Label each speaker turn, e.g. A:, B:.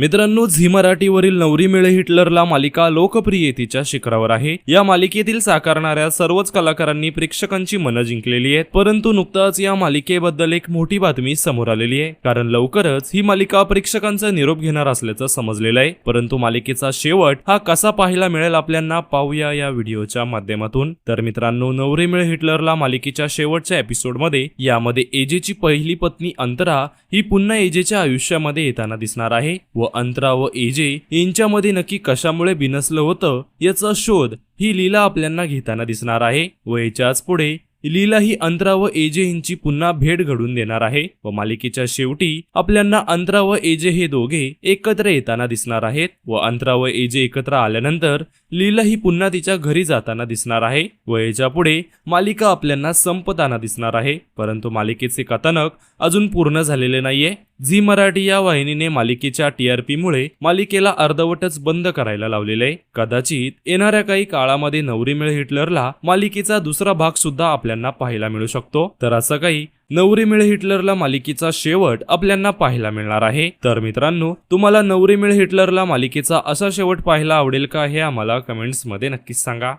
A: मित्रांनो झी मराठीवरील नवरी मिळे हिटलरला मालिका लोकप्रियतेच्या शिखरावर आहे. या मालिकेतील साकारणाऱ्या सर्वच कलाकारांनी प्रेक्षकांची मनं जिंकलेली आहेत. परंतु नुकताच या मालिकेबद्दल एक मोठी बातमी समोर आलेली आहे. कारण लवकरच ही मालिका प्रेक्षकांचा निरोप घेणार असल्याचं समजलेलं आहे. परंतु मालिकेचा शेवट हा कसा पाहायला मिळेल आपल्यांना पाहूया या व्हिडिओच्या माध्यमातून. तर मित्रांनो नवरी मिळे हिटलरला मालिकेच्या शेवटच्या एपिसोडमध्ये यामध्ये एजेची पहिली पत्नी अंतरा ही पुन्हा एजेच्या आयुष्यामध्ये येताना दिसणार आहे व अंतरा व एजे यांच्यामध्ये नक्की कशामुळे बिनसलं होतं याचा शोध ही लीला आपल्यांना घेताना दिसणार आहे व याच्याच पुढे लीला ही अंतरा व एजे यांची पुन्हा भेट घडून देणार आहे व मालिकेच्या शेवटी आपल्यांना अंतरा व एजे हे दोघे एकत्र येताना दिसणार आहेत व अंतरा व एजे एकत्र आल्यानंतर लीला ही पुन्हा तिच्या घरी जाताना दिसणार आहे व याच्यापुढे मालिका आपल्यांना संपताना दिसणार आहे. परंतु मालिकेचे कथानक अजून पूर्ण झालेले नाहीये. झी मराठी या वाहिनीने मालिकेच्या टीआरपीमुळे मालिकेला अर्धवटच बंद करायला लावलेले. आहे कदाचित येणाऱ्या काही काळामध्ये नवरी मिळ हिटलरला मालिकेचा दुसरा भाग सुद्धा आपल्यांना पाहायला मिळू शकतो. तर असं काही नवरी मिळ हिटलरला मालिकेचा शेवट आपल्यांना पाहायला मिळणार आहे. तर मित्रांनो तुम्हाला नवरी मिळ हिटलरला मालिकेचा असा शेवट पाहायला आवडेल का हे आम्हाला कमेंट्समध्ये नक्कीच सांगा.